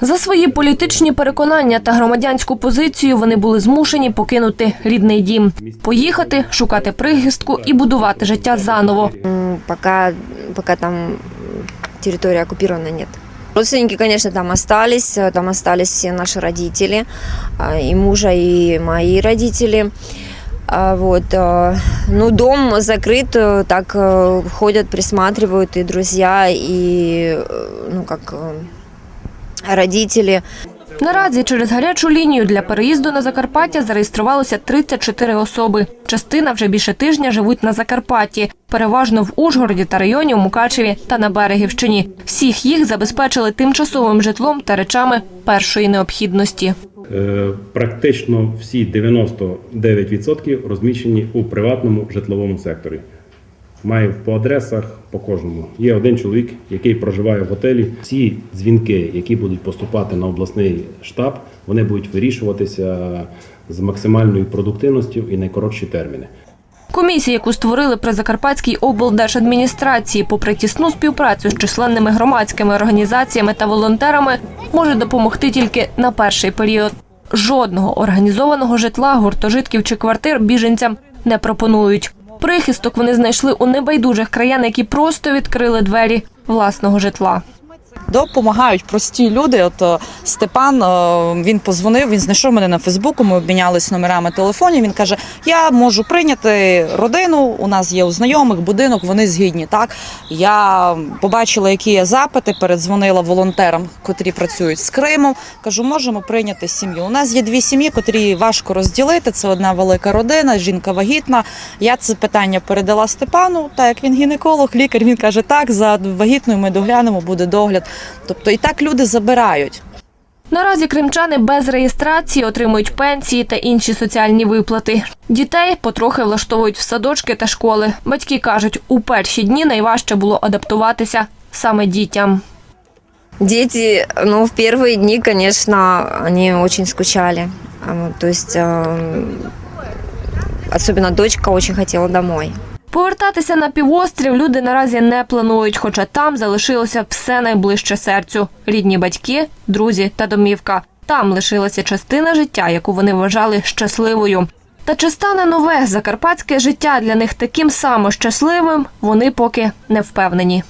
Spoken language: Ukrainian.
За свої політичні переконання та громадянську позицію вони були змушені покинути рідний дім, поїхати, шукати прихистку і будувати життя заново. М, Пока, пока там м, территория оккупирована, нет. Родственники, конечно, там остались, э, там остались все наши родители, а, и мужа, и мои родители. А, Вот, э, ну, дом закрыт, э, так э, ходят, присматривают и друзья, и, э, ну, как родители. Наразі через гарячу лінію для переїзду на Закарпаття зареєструвалося 34 особи. Частина вже більше тижня живуть на Закарпатті, переважно в Ужгороді та районі у Мукачеві та на Берегівщині. Всіх їх забезпечили тимчасовим житлом та речами першої необхідності. Е, Практично всі 99% розміщені у приватному житловому секторі. Маю по адресах по кожному. Є один чоловік, який проживає в готелі. Всі дзвінки, які будуть поступати на обласний штаб, вони будуть вирішуватися з максимальною продуктивністю і найкоротші терміни. Комісія, яку створили при Закарпатській облдержадміністрації, попри тісну співпрацю з численними громадськими організаціями та волонтерами, може допомогти тільки на перший період. Жодного організованого житла, гуртожитків чи квартир біженцям не пропонують. Прихисток вони знайшли у небайдужих краян, які просто відкрили двері власного житла. Допомагають прості люди. От е, Степан е, він позвонив, він знайшов мене на Фейсбуку. Ми обмінялись номерами телефонів. Він каже: Я можу прийняти родину. У нас є у знайомих будинок, вони згідні. Так я побачила, які є запити. Передзвонила волонтерам, котрі працюють з Кримом. Кажу, можемо прийняти сім'ю. У нас є дві сім'ї, котрі важко розділити. Це одна велика родина, жінка вагітна. Я це питання передала Степану. Так як він гінеколог, лікар. Він каже: так, за вагітною ми доглянемо, буде догляд. Тобто і так люди забирають. Наразі кримчани без реєстрації отримують пенсії та інші соціальні виплати. Дітей потрохи влаштовують в садочки та школи. Батьки кажуть, у перші дні найважче було адаптуватися саме дітям. Дети, ну, в первые дни, конечно, они очень скучали. То есть, особенно дочка очень хотела домой. Повертатися на півострів люди наразі не планують, хоча там залишилося все найближче серцю: рідні батьки, друзі та домівка. Там лишилася частина життя, яку вони вважали щасливою. Та чи стане нове закарпатське життя для них таким само щасливим, вони поки не впевнені.